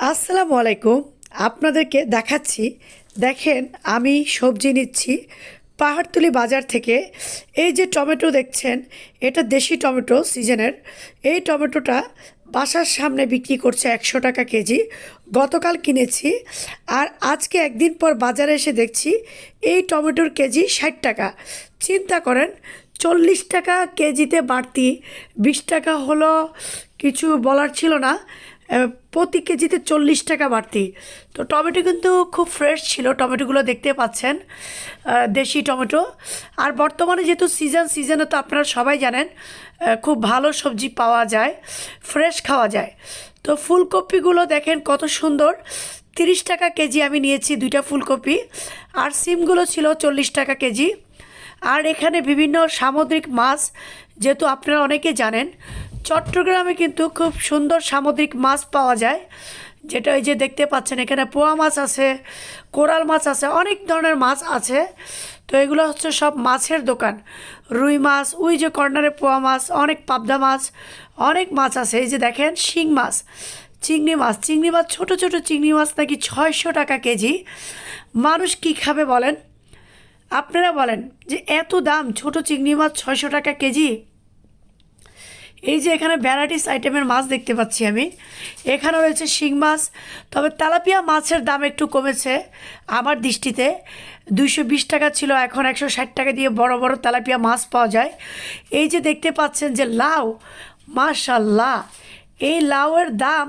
আসসালামু আলাইকুম। আপনাদেরকে দেখাচ্ছি, দেখেন আমি সবজি নিচ্ছি। পাহাড়তলি বাজার থেকে এই যে টমেটো দেখছেন, এটা দেশি টমেটো সিজনের। এই টমেটোটা বাসার সামনে বিক্রি করছে একশো টাকা কেজি। গতকাল কিনেছি আর আজকে একদিন পর বাজারে এসে দেখছি এই টমেটোর কেজি ষাট টাকা। চিন্তা করেন, চল্লিশ টাকা কেজিতে বাড়তি, বিশ টাকা হলো কিছু বলার ছিল না। প্রতি কেজিতে চল্লিশ টাকা বাড়তি। তো টমেটো কিন্তু খুব ফ্রেশ ছিল, টমেটোগুলো দেখতে পাচ্ছেন দেশি টমেটো। আর বর্তমানে যেহেতু সিজন সিজনে তো আপনারা সবাই জানেন খুব ভালো সবজি পাওয়া যায় ফ্রেশ খাওয়া যায়। তো ফুলকপিগুলো দেখেন কত সুন্দর, তিরিশ টাকা কেজি আমি নিয়েছি দুইটা ফুলকপি, আর সিমগুলো ছিল চল্লিশ টাকা কেজি। আর এখানে বিভিন্ন সামুদ্রিক মাছ, যেহেতু আপনারা অনেকে জানেন চট্টগ্রামে কিন্তু খুব সুন্দর সামুদ্রিক মাছ পাওয়া যায়। যেটা ওই যে দেখতে পাচ্ছেন, এখানে পোয়া মাছ আছে, কোরাল মাছ আছে, অনেক ধরনের মাছ আছে। তো এগুলো হচ্ছে সব মাছের দোকান। রুই মাছ, ওই যে কর্নারে পোয়া মাছ, অনেক পাবদা মাছ, অনেক মাছ আছে। এই যে দেখেন, শিং মাছ, চিংড়ি মাছ। চিংড়ি মাছ, ছোট ছোট চিংড়ি মাছ নাকি ছয়শো টাকা কেজি। মানুষ কী খাবে বলেন? আপনারা বলেন যে এত দাম ছোট চিংড়ি মাছ ছয়শো টাকা কেজি? এই যে এখানে ভ্যারাইটিস আইটেমের মাছ দেখতে পাচ্ছি আমি। এখানে রয়েছে শিং মাছ, তবে তেলাপিয়া মাছের দাম একটু কমেছে আমার দৃষ্টিতে। দুইশো বিশ টাকা ছিল, এখন একশো ষাট টাকা দিয়ে বড় বড় তেলাপিয়া মাছ পাওয়া যায়। এই যে দেখতে পাচ্ছেন যে লাউ মাশাল্লাহ এই লাউয়ের দাম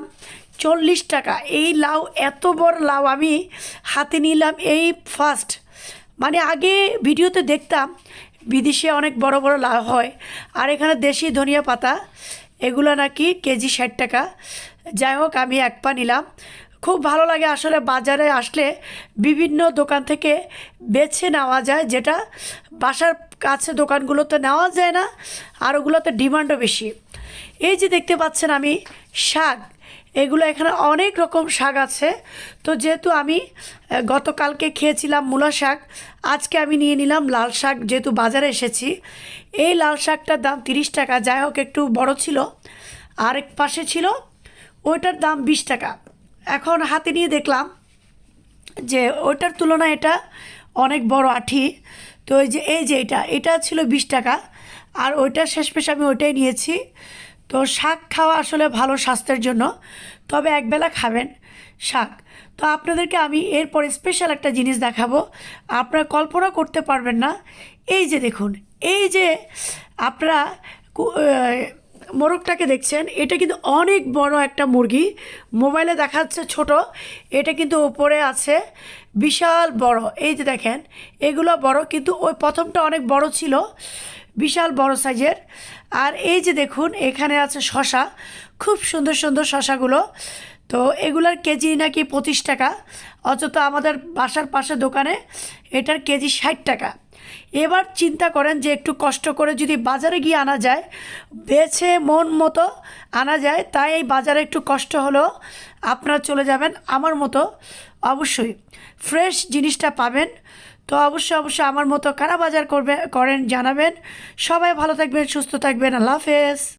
চল্লিশ টাকা। এই লাউ, এত বড় লাউ আমি হাতে নিলাম এই ফার্স্ট মানে আগে ভিডিওতে দেখতাম বিদেশে অনেক বড় বড় লাভ হয়। আর এখানে দেশি ধনিয়া পাতা, এগুলো নাকি কেজি ষাট টাকা। যাই হোক, আমি এক পা নিলাম। খুব ভালো লাগে আসলে বাজারে আসলে বিভিন্ন দোকান থেকে বেছে নেওয়া যায়, যেটা বাসার কাছে দোকানগুলোতে নেওয়া যায় না, আর ওগুলোতে ডিমান্ডও বেশি। এই যে দেখতে পাচ্ছেন আমি শাক এগুলো এখানে অনেক রকম শাক আছে। তো যেহেতু আমি গতকালকে খেয়েছিলাম মূলা শাক, আজকে আমি নিয়ে নিলাম লাল শাক। যেহেতু বাজারে এসেছি, এই লাল শাকটার দাম তিরিশ টাকা, যাই হোক একটু বড় ছিল। আরেক পাশে ছিল, ওইটার দাম বিশ টাকা। এখন হাতে নিয়ে দেখলাম যে ওইটার তুলনায় এটা অনেক বড় আঠি। তো এই যে এই যে এটা এটা ছিল বিশ টাকা। আর ওইটা শেষমেশ আমি ওইটাই নিয়েছি। তো শাক খাওয়া আসলে ভালো স্বাস্থ্যের জন্য, তবে একবেলা খাবেন শাক। তো আপনাদেরকে আমি এরপর স্পেশাল একটা জিনিস দেখাবো। আপনারা কল্পনা করতে পারবেন না। এই যে দেখুন, এই যে আপনারা মোরগটাকে দেখছেন, এটা কিন্তু অনেক বড় একটা মুরগি। মোবাইলে দেখাচ্ছে ছোট, এটা কিন্তু ওপরে আছে, বিশাল বড়। এই যে দেখেন, এগুলো বড়, কিন্তু ওই প্রথমটা অনেক বড় ছিল। বিশাল বড় সাইজের। আর এই যে দেখুন, এখানে আছে শশা। খুব সুন্দর সুন্দর শশাগুলো। তো এগুলার কেজি নাকি পঁচিশ টাকা। অথচ আমাদের বাসার পাশে দোকানে এটার কেজি ষাট টাকা। এবার চিন্তা করেন যে একটু কষ্ট করে যদি বাজারে গিয়ে আনা যায়, বেছে মন মতো আনা যায়, তাই এই বাজারে একটু কষ্ট হলেও আপনারা চলে যাবেন আমার মতো। অবশ্যই, ফ্রেশ জিনিসটা পাবেন। তো অবশ্যই অবশ্যই আমার মতো কারা বাজার করবে, করেন, জানাবেন। সবাই ভালো থাকবেন, সুস্থ থাকবেন। আল্লাহ হাফেজ।